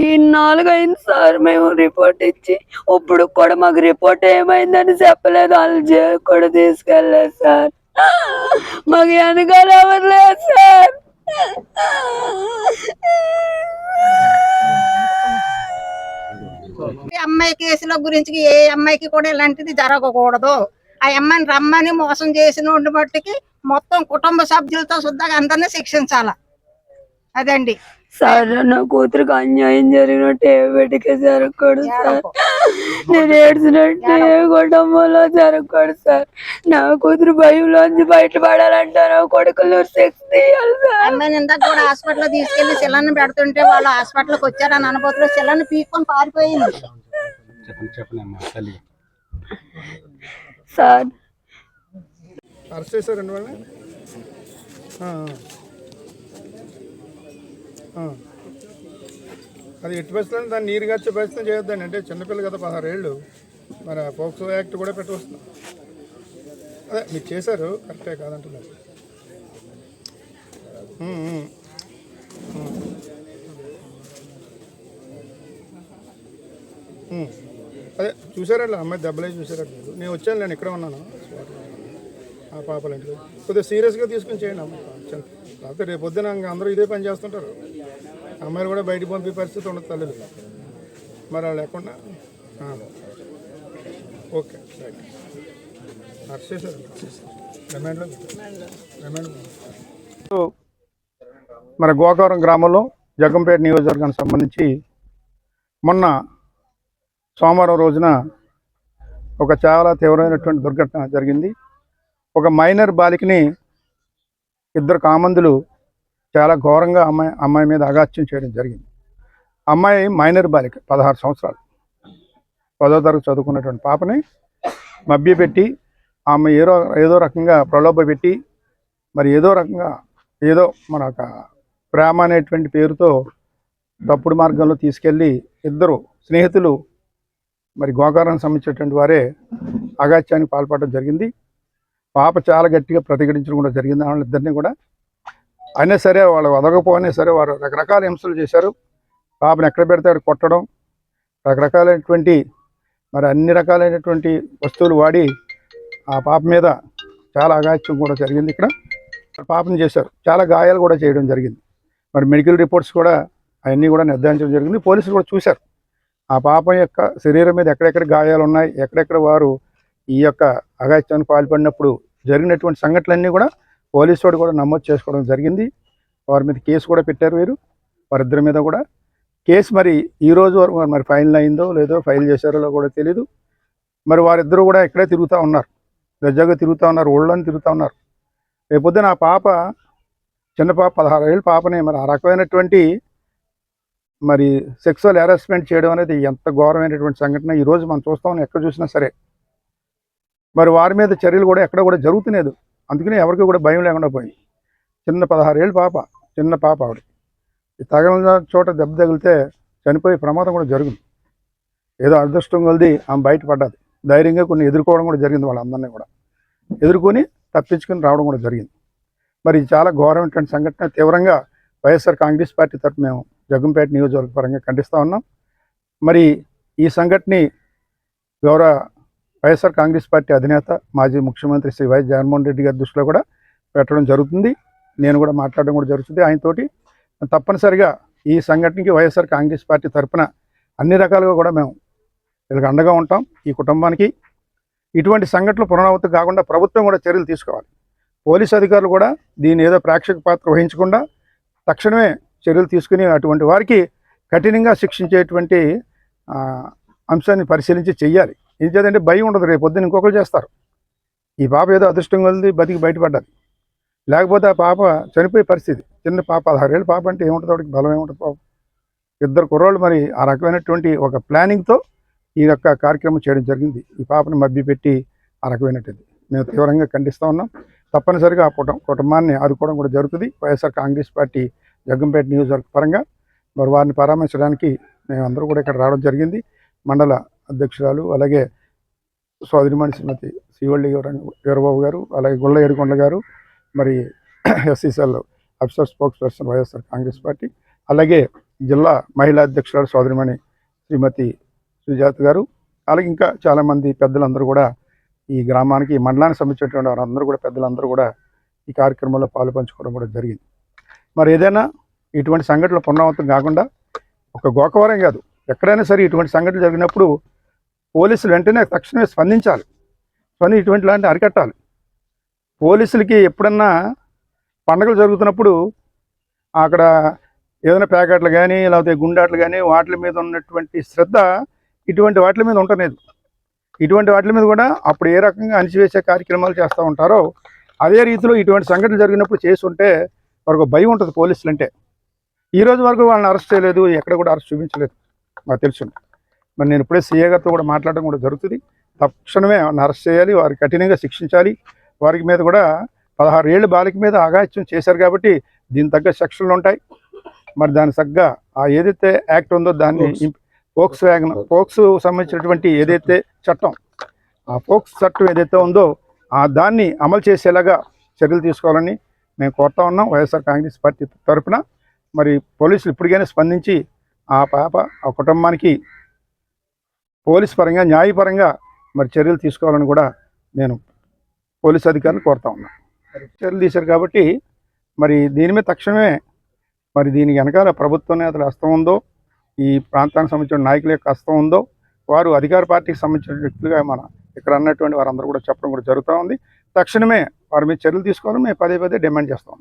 ఈ నాలుగైంది సార్ మేము రిపోర్ట్ ఇచ్చి ఇప్పుడు కూడా మాకు రిపోర్ట్ ఏమైందని చెప్పలేదు. వాళ్ళు కూడా తీసుకెళ్ళలేదు సార్. మాకు వెనకాల ఎవరు లేదు సార్. ఈ అమ్మాయి కేసుల గురించి ఏ అమ్మాయికి కూడా ఇలాంటిది జరగకూడదు. ఆ అమ్మాయిని రమ్మని మోసం చేసిన బట్టికి మొత్తం కుటుంబ సభ్యులతో శుద్ధంగా అందరినీ శిక్షించాల? అదండి. సార్ నా కూతురికి అన్యాయం జరిగినట్టు ఏ బిడ్డకే జరగకూడదు సార్. నేను ఏడ్చినట్టు ఏ కుటుంబంలో జరగకూడదు సార్. నా కూతురు భయంలోంచి బయటపడాలంటే నా కొడుకులు సెక్స్ తీయాలి సార్. అమ్మాయిని ఇందాక కూడా హాస్పిటల్ తీసుకెళ్ళి శిలాన్ని పెడుతుంటే వాళ్ళు హాస్పిటల్కి వచ్చారని అనుభూతిలో శిలాన్ని పీక్కొని పారిపోయింది. సార్ అరెస్ట్ చేశారండి వాళ్ళని ఆ, ఆ. ఆ. అది ఎట్టి పరిస్థితుల్లో దాన్ని నీరు గచ్చే ప్రయత్నం చేయొద్దండి. అంటే చిన్నపిల్ల కదా పదహారు ఏళ్ళు మరి ఆ పోక్సో యాక్ట్ కూడా పెట్టవస్తున్నాం అదే మీరు చేశారు. కరెక్టే కాదంటున్నారు. అదే చూసారండి అమ్మాయి దెబ్బలే చూసారా. మీరు నేను వచ్చాను నేను ఇక్కడ ఉన్నాను. ఆ పాపల ఇంట్లో. కొద్దిగా సీరియస్గా తీసుకుని చేయండి అమ్మ. లేకపోతే రేపు పొద్దున ఇంకా అందరూ ఇదే పని చేస్తుంటారు. అమ్మాయిలు కూడా బయటకు పంపే పరిస్థితి ఉండదు తల్లి. మరి లేకుండా? Okay right. మన గోకవరం గ్రామంలో జగంపేట నియోజకవర్గానికి సంబంధించి మొన్న సోమవారం రోజున ఒక చాలా తీవ్రమైనటువంటి దుర్ఘటన జరిగింది. ఒక మైనర్ బాలికని ఇద్దరు కామందులు చాలా ఘోరంగా అమ్మాయి అమ్మాయి మీద అగాత్యం చేయడం జరిగింది. అమ్మాయి మైనర్ బాలిక పదహారు సంవత్సరాలు. పదో తరగతి చదువుకున్నటువంటి పాపని మభ్యపెట్టి ఆమె ఏదో ఏదో రకంగా ప్రలోభ పెట్టి మరి ఏదో రకంగా ఏదో మన ఒక ప్రేమ అనేటువంటి పేరుతో తప్పుడు మార్గంలో తీసుకెళ్ళి ఇద్దరు స్నేహితులు మరి గోకారానికి సంబంధించినటువంటి వారే అగాత్యానికి పాల్పడడం జరిగింది. పాప చాలా గట్టిగా ప్రతిఘటించడం కూడా జరిగింది. వాళ్ళిద్దరిని కూడా అయినా సరే వాళ్ళు వదకపోయినా సరే వారు రకరకాల హింసలు చేశారు. పాపను ఎక్కడ పెడితే అక్కడ కొట్టడం రకరకాలైనటువంటి మరి అన్ని రకాలైనటువంటి వస్తువులు వాడి ఆ పాప మీద చాలా అగాత్యం కూడా జరిగింది ఇక్కడ. పాపను చేశారు. చాలా గాయాలు కూడా చేయడం జరిగింది. మరి మెడికల్ రిపోర్ట్స్ కూడా అవన్నీ కూడా నిర్ధారించడం జరిగింది. పోలీసులు కూడా చూశారు. ఆ పాప యొక్క శరీరం మీద ఎక్కడెక్కడ గాయాలు ఉన్నాయి ఎక్కడెక్కడ వారు ఈ యొక్క అగాత్యానికి పాల్పడినప్పుడు జరిగినటువంటి సంఘటనలన్నీ కూడా పోలీసు వాడు కూడా నమోదు చేసుకోవడం జరిగింది. వారి మీద కేసు కూడా పెట్టారు వీరు. వారిద్దరి మీద కూడా. కేసు మరి ఈ రోజు వరకు మరి ఫైనల్ అయిందో లేదో ఫైల్ చేశారో కూడా తెలియదు మరి వారిద్దరూ కూడా ఇక్కడే తిరుగుతూ ఉన్నారు. దర్జాగా తిరుగుతూ ఉన్నారు ఊళ్ళోనే తిరుగుతూ ఉన్నారు. రేపొద్దున ఆ పాప చిన్న పాప పదహారు ఏళ్ళ పాపని మరి ఆ రకమైనటువంటి మరి సెక్సువల్ హెరాస్మెంట్ చేయడం అనేది ఎంత ఘోరమైనటువంటి సంఘటన ఈ రోజు మనం చూస్తాం ఎక్కడ చూసినా సరే. మరి వారి మీద చర్యలు కూడా ఎక్కడ కూడా జరుగుతులేదు. అందుకని ఎవరికి కూడా భయం లేకుండా పోయింది చిన్న పదహారు పాప చిన్న పాప ఆవిడ. ఈ తగిలిన చోట దెబ్బ తగిలితే చనిపోయే ప్రమాదం కూడా జరిగింది ఏదో అదృష్టం కొలిది ఆమె బయటపడ్డది. ధైర్యంగా కొన్ని ఎదుర్కోవడం కూడా జరిగింది వాళ్ళందరినీ కూడా. ఎదుర్కొని తప్పించుకొని రావడం కూడా జరిగింది. మరి చాలా ఘోరమైనటువంటి సంఘటన. తీవ్రంగా వైఎస్ఆర్ కాంగ్రెస్ పార్టీ తరఫు మేము జగంపేట నియోజకవర్గ పరంగా ఖండిస్తూ ఉన్నాం. మరి ఈ సంఘటన గౌరవ వైఎస్ఆర్ కాంగ్రెస్ పార్టీ అధినేత మాజీ ముఖ్యమంత్రి శ్రీ వైఎస్ జగన్మోహన్ రెడ్డి గారి దృష్టిలో కూడా పెట్టడం జరుగుతుంది. నేను కూడా మాట్లాడడం కూడా జరుగుతుంది. ఆయనతోటి తప్పనిసరిగా ఈ సంఘటనకి వైఎస్ఆర్ కాంగ్రెస్ పార్టీ తరఫున అన్ని రకాలుగా కూడా మేము వీళ్ళకి అండగా ఉంటాం. ఈ కుటుంబానికి ఇటువంటి సంఘటనలు పునరావృతం కాకుండా ప్రభుత్వం కూడా చర్యలు తీసుకోవాలి. పోలీస్ అధికారులు కూడా దీని ఏదో ప్రేక్షక పాత్ర వహించకుండా తక్షణమే చర్యలు తీసుకుని అటువంటి వారికి కఠినంగా శిక్షించేటువంటి అంశాన్ని పరిశీలించి చెయ్యాలి. ఇది చేదంటే భయం ఉండదు రేపు పొద్దున్న ఇంకొకరు చేస్తారు. ఈ పాప ఏదో అదృష్టం కలిసి బతికి బయటపడ్డది. లేకపోతే ఆ పాప చనిపోయే పరిస్థితి. చిన్న పాప పదహారేళ్ళ పాప అంటే ఏముంటుంది వాడికి? బలం ఏముంటుంది పాప? ఇద్దరు కుర్రోళ్ళు మరి ఆ రకమైనటువంటి ఒక ప్లానింగ్తో ఈ యొక్క కార్యక్రమం చేయడం జరిగింది. ఈ పాపను మభ్యపెట్టి ఆ రకమైనటువంటి మేము తీవ్రంగా ఖండిస్తూ ఉన్నాం. తప్పనిసరిగా ఆ కుటుంబ కుటుంబాన్ని ఆదుకోవడం కూడా జరుగుతుంది. వైఎస్ఆర్ కాంగ్రెస్ పార్టీ జగ్గంపేట నియోజకవర్గ పరంగా మరి వారిని పరామర్శించడానికి మేమందరూ కూడా ఇక్కడ రావడం జరిగింది. మండల అధ్యక్షురాలు అలాగే సోదరిమణి శ్రీమతి శ్రీవల్లి వీరబాబు గారు అలాగే గుళ్ళ ఏడుకొండ గారు మరి SCCL officer spokesperson YSR Congress party అలాగే జిల్లా మహిళా అధ్యక్షురాలు సోదరిమణి శ్రీమతి సుజాత గారు అలాగే ఇంకా చాలామంది పెద్దలందరూ కూడా ఈ గ్రామానికి ఈ మండలానికి సంబంధించినటువంటి వారందరూ కూడా పెద్దలందరూ కూడా ఈ కార్యక్రమంలో పాలు పంచుకోవడం కూడా జరిగింది. మరి ఏదైనా ఇటువంటి సంఘటనలు పునరావృతం కాకుండా ఒక గోకవరం కాదు ఎక్కడైనా సరే ఇటువంటి సంఘటనలు జరిగినప్పుడు పోలీసులు వెంటనే తక్షణమే స్పందించాలి. స్పంది ఇటువంటి లాంటి అరికట్టాలి. పోలీసులకి ఎప్పుడన్నా పండగలు జరుగుతున్నప్పుడు అక్కడ ఏదైనా ప్యాకెట్లు కానీ లేకపోతే గుండాట్లు కానీ వాటి మీద ఉన్నటువంటి శ్రద్ధ ఇటువంటి వాటి మీద ఉండలేదు ఇటువంటి వాటి మీద కూడా అప్పుడు ఏ రకంగా అణిచివేసే కార్యక్రమాలు చేస్తూ ఉంటారో అదే రీతిలో ఇటువంటి సంఘటనలు జరిగినప్పుడు చేసి ఉంటే వారికి భయం ఉంటుంది పోలీసులు అంటే ఈ రోజు వరకు వాళ్ళని అరెస్ట్ చేయలేదు ఎక్కడ కూడా అరెస్ట్ చూపించలేదు. నాకు తెలుసు. మరి నేను ఇప్పుడే సీఏ గారితో కూడా మాట్లాడడం కూడా జరుగుతుంది. తక్షణమే అరెస్ట్ చేయాలి వారికి కఠినంగా శిక్షించాలి. వారికి మీద కూడా పదహారు ఏళ్ళు బాలిక మీద అగాత్యం చేశారు కాబట్టి దీని తగ్గ సెక్షన్లు ఉంటాయి. మరి దాని తగ్గ ఆ ఏదైతే యాక్ట్ ఉందో దాన్ని పోక్స్ వ్యాగన్ పోక్స్ సంబంధించినటువంటి ఏదైతే చట్టం ఆ పోక్స్ చట్టం ఏదైతే ఉందో ఆ దాన్ని అమలు చేసేలాగా చర్యలు తీసుకోవాలని మేము కోరుతా ఉన్నాం. వైఎస్ఆర్ కాంగ్రెస్ పార్టీ తరఫున మరి పోలీసులు ఇప్పటికైనా స్పందించి ఆ పాప ఆ కుటుంబానికి పోలీస్ పరంగా న్యాయపరంగా మరి చర్యలు తీసుకోవాలని కూడా నేను పోలీస్ అధికారులు కోరుతా ఉన్నాను చర్యలు తీశారు కాబట్టి మరి దీని మీద తక్షణమే మరి దీని వెనకాల ప్రభుత్వ నేతల హస్తం ఉందో ఈ ప్రాంతానికి సంబంధించిన నాయకుల యొక్క హస్తం ఉందో వారు అధికార పార్టీకి సంబంధించిన వ్యక్తులుగా మన ఇక్కడ అన్నటువంటి వారందరూ కూడా చెప్పడం కూడా జరుగుతూ ఉంది. తక్షణమే వారి మీద చర్యలు తీసుకోవాలని మేము పదే పదే డిమాండ్ చేస్తాం